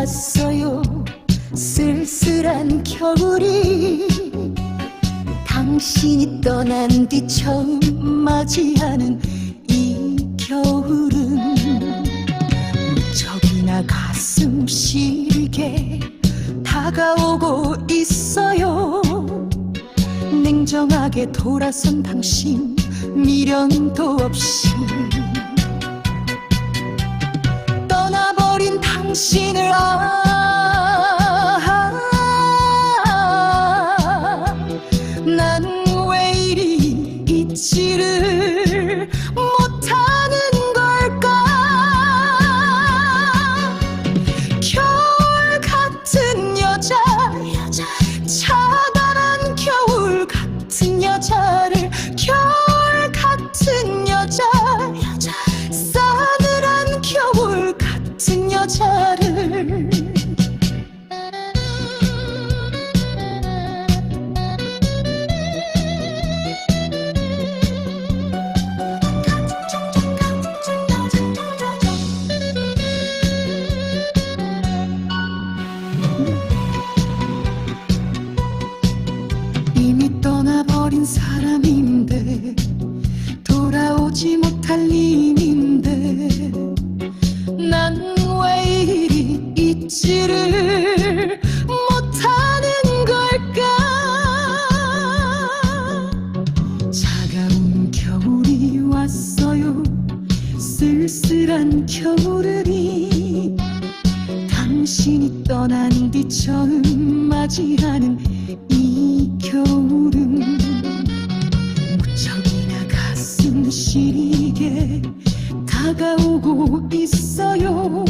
왔어요. 쓸쓸한 겨울이 당신이 떠난 뒤 처음 맞이하는 이 겨울은 무척이나 가슴 시리게 다가오고 있어요. 냉정하게 돌아선 당신 미련도 없이. 당신을 아 잊지를 못하는 걸까? 차가운 겨울이 왔어요. 쓸쓸한 겨울이 당신이 떠난 뒤 처음 맞이하는 이 겨울은 무척이나 가슴 시리게 다가오고 있어요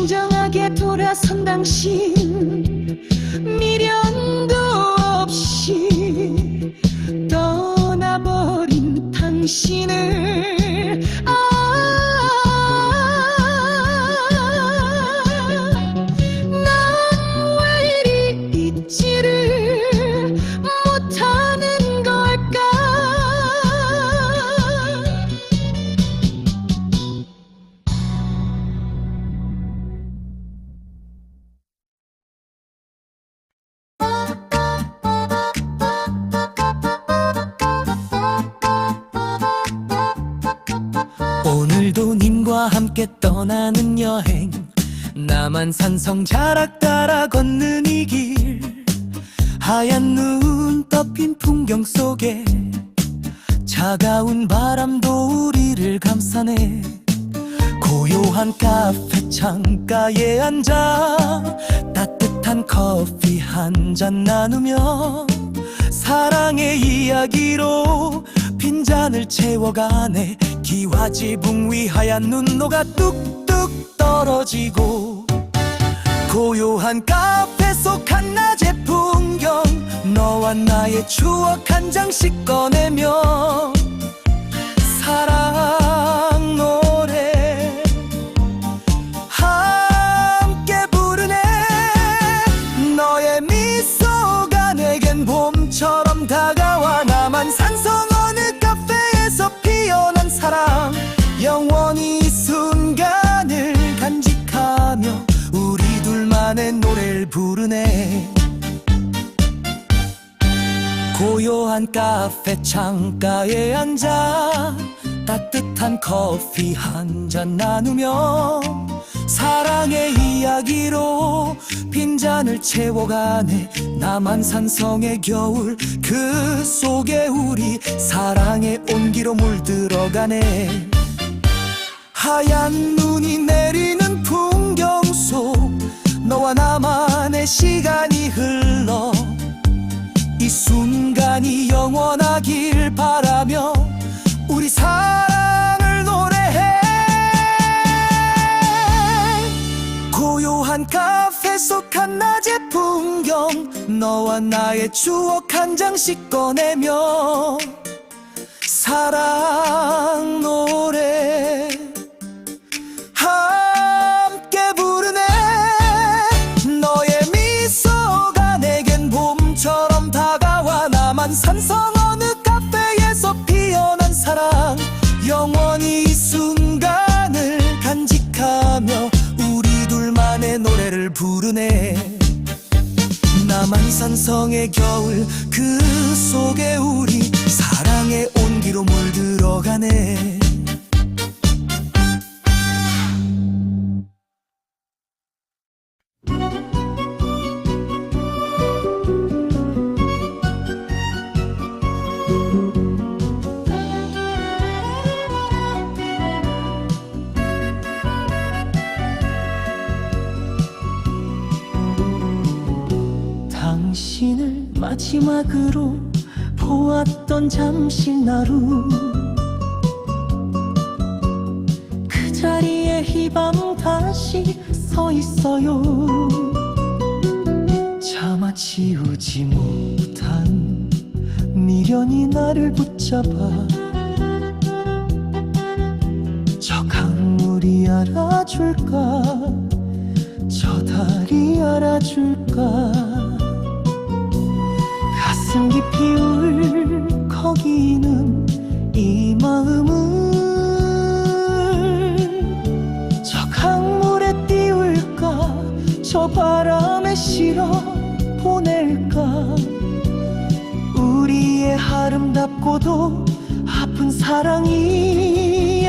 냉정하게 돌아선 당신. 미련도 없이 떠나버린 당신을 떠나는 여행. 나만 산성 자락 따라 걷는 이 길. 하얀 눈 덮인 풍경 속에 차가운 바람도 우리를 감싸네. 고요한 카페 창가에 앉아 따뜻한 커피 한 잔 나누며 사랑의 이야기로 빈잔을 채워가네. 기와 지붕 위 하얀 눈노가 뚝뚝 떨어지고 고요한 카페 속 한낮의 풍경 너와 나의 추억 한 장씩 꺼내며 사랑 노래 함께 부르네. 너의 미소가 내겐 봄처럼 다가 고요한 카페 창가에 앉아 따뜻한 커피 한 잔 나누며 사랑의 이야기로 빈잔을 채워가네. 나만 산성의 겨울 그 속에 우리 사랑의 온기로 물들어가네. 하얀 눈이 내리는 풍경 속 너와 나만의 시간이 흘러 이 순간이 영원하길 바라며 우리 사랑을 노래해. 고요한 카페 속 한낮의 풍경 너와 나의 추억 한 장씩 꺼내며 사랑 노래 남한산성의 겨울 그 속에 우리 사랑의 온기로 물들어가네 마지막으로 보았던 잠실 나루. 그 자리에 이 밤 다시 서 있어요. 차마 지우지 못한 미련이 나를 붙잡아 저 강물이 알아줄까? 저 달이 알아줄까 가슴 깊이 울컥이는 이 마음은 저 강물에 띄울까? 저 바람에 실어 보낼까? 우리의 아름답고도 아픈 사랑 이야기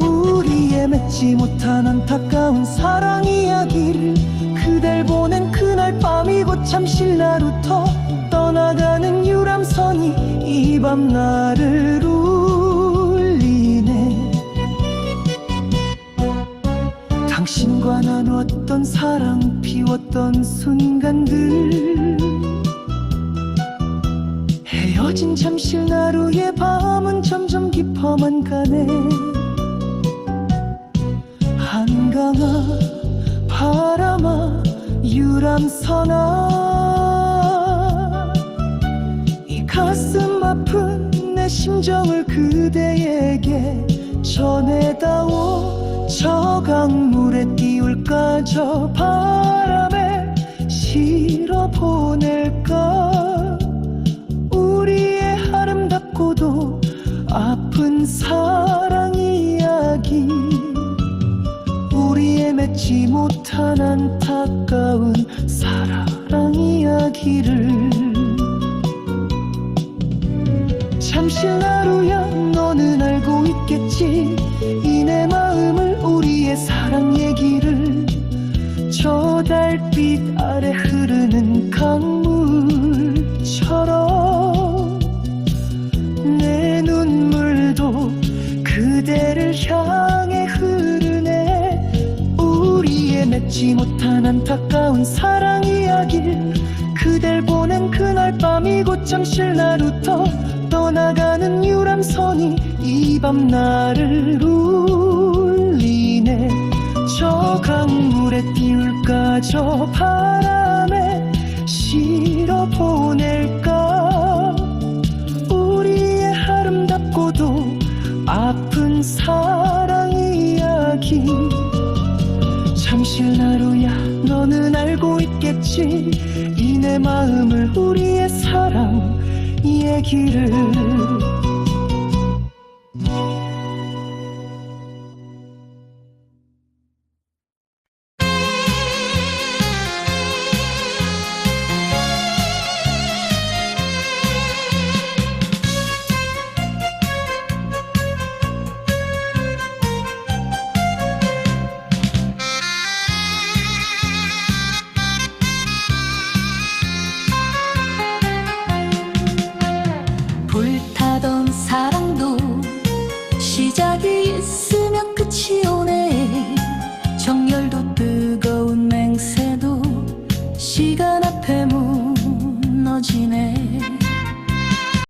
우리의 맺지 못한 안타까운 사랑 이야기를 그댈 보낸 그날 밤이고 잠실 나루터 떠나가는 유람선이 이 밤 나를 울리네. 당신과 나눴던 사랑 피웠던 순간들. 헤어진 잠실 나루의 밤은 점점 깊어만 가네. 한강아 바람아 유람선아 이 가슴 아픈 내 심정을 그대에게 전해다오. 저 강물에 띄울까? 저 바람에 실어 보낼까? 우리의 아름답고도 아픈 사 맺지 못한 안타까운 사랑 이야기를 잠실 나루야 너는 알고 있겠지. 이 내 마음을 우리의 사랑 얘기를 저 달빛 아래 떠나가는 유람선이 이 밤 나를 울리네. 저 강물에 띄울까 저 바람에 실어 보낼까? 우리의 아름답고도 아픈 사랑 이야기. 잠실 나루야 너는 알고 있겠지? 이 내 마음을 우리의 사랑 얘기를